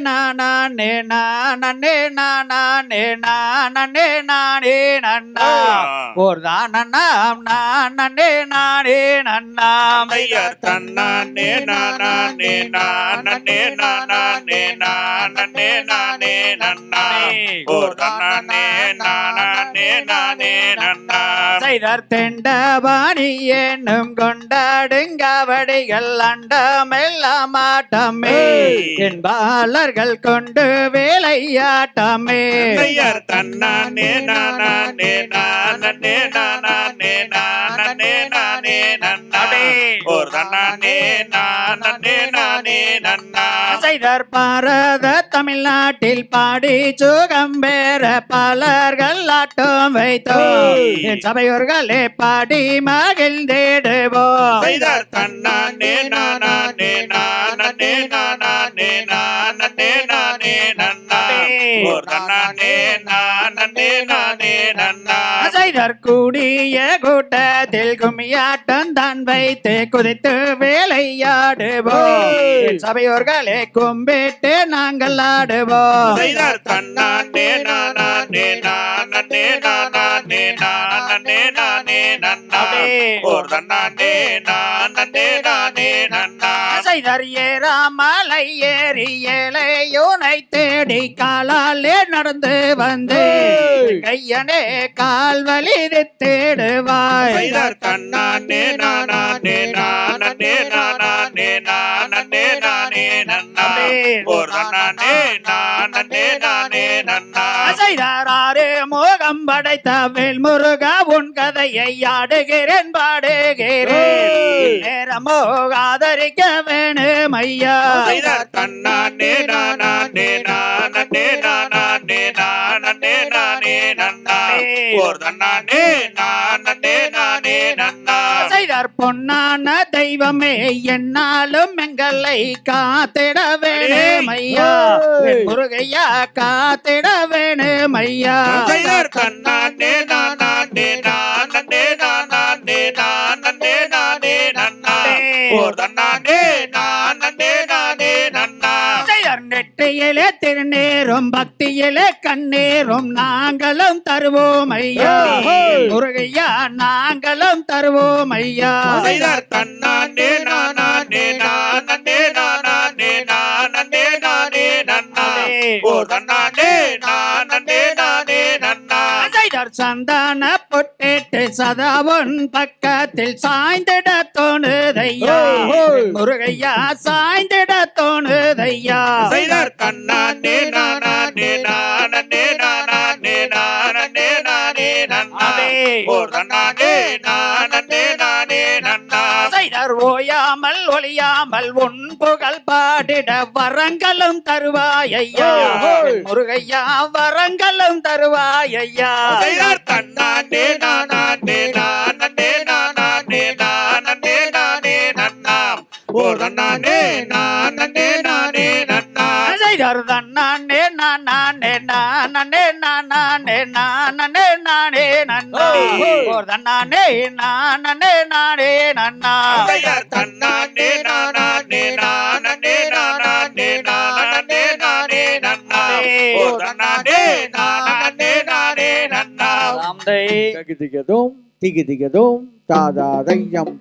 நானே நானே நானே நானே நானே நன்னா ஒரு தானம் நானே நானே நன்னாம் ஐயர் தன்னானே நானே நானே நானே நானே நானே நன்னா ஓர் தன்னானே நானே நானே நன்னா செய்தர் தெண்டபாணி என்னும் கொண்டாடுங்கவடிகள் அண்டமெல்லாம் ஆட்டமே. என்பாளர்கள் கொண்டு வேலையாட்டமே. தன்னானே நானே நானே நானே நானே நானே நன்னா ஓர் தன்னானே நானே நானே நன்னா. செய்தர் பாரத தமிழ்நாட்டில் பாடி சுகம் பெற பலர்கள் ஆட்டம் வைத்தோம். என் சபையோர்களே பாடி மகிழ்ந்திடுவோம் செய்தார் தன்னானே நானே நானே நானே நானே நானே தன்னானே நானே நானே நன்னா செய்தர் கூடிய கூட்டத்தில் கும்மியாட்டம் தான் வைத்து குதித்து வேலையாடுவோம். சபையோர்களே கும்பிட்டு நாங்கள் ஆடுவோம். தன்னானே நானே நானே நானே நானே நானே நன்னா ஓர் தன்னானே நானே நானே செய்தர் ஏறாமலை ஏறி ஏழையோனை தேடி காலாலே நடந்து வந்து கையனே கால் வலி தேடுவாய் தன்னானே நானே நானே நானே நானே நானே நன்னா. ஓர் தன்னானே நானே நானே நன்னா. செய்தாரே மோகம் படைத்த வேல் முருகா உன் கதையை ஆடுகிறேன் பாடுகிறேன். நேரமோ ஆதரிக்க வேணும் ஐயா. தன்னானே நானே நானே நானே நானே நானே நன்னா ஓர் தன்னானே நானே நானே செய்தார் பொன்னான தெய்வமே என்னாலும் எங்களை காத்திட வேணும் ஐயா முருகையா காத்திட வேணும் ஐயா செய்தார் தன்னானே நானே நானே நானே நானே நானே நன்னா நெற்றியிலே திருநீரும் பக்தியிலே கண்ணீரும் நாங்களும் தருவோம் ஐயா. முருகையா நாங்களும் தருவோம் ஐயா. தன்னானே நானே நானே நானே நானே நானே நன்னா ஓர் தன்னானே நானே நானே நன்னா சந்தான பொட்டிட்டு சதாவன் பக்கத்தில் சாய்ந்திட தோணுதையா? முருகையா சாய்ந்திட தோணுதையா? செய்தார் தன்னானே நானே நானே நானே நானே நானே நன்னா ஓர் தன்னானே நானே நானே நன்னா செய்தார் ஓயாமல் ஒளியாமல் உன் புகழ் பாடிட வரங்களும் தருவாய் ஐயா முருகையா வரங்களும் தருவாய் ஐயா செய்தார் தன்னானே நானே நானே நானே நானே நானே நன்னா ஓர் தன்னானே நானே நானே நன்னா செய்தார் தன்னானே நானே நானே நானே நானே நானே நன்னா ஓர் தன்னானே நானே நானே நன்னா செய்தார் தன்னானே நானே நானே நானே நானே நானே நன்னா ஓர் தன்னானே நானே நானே நன்னா தத்தை தகிதிகதும் திகிதிகதும் தாதா தையம்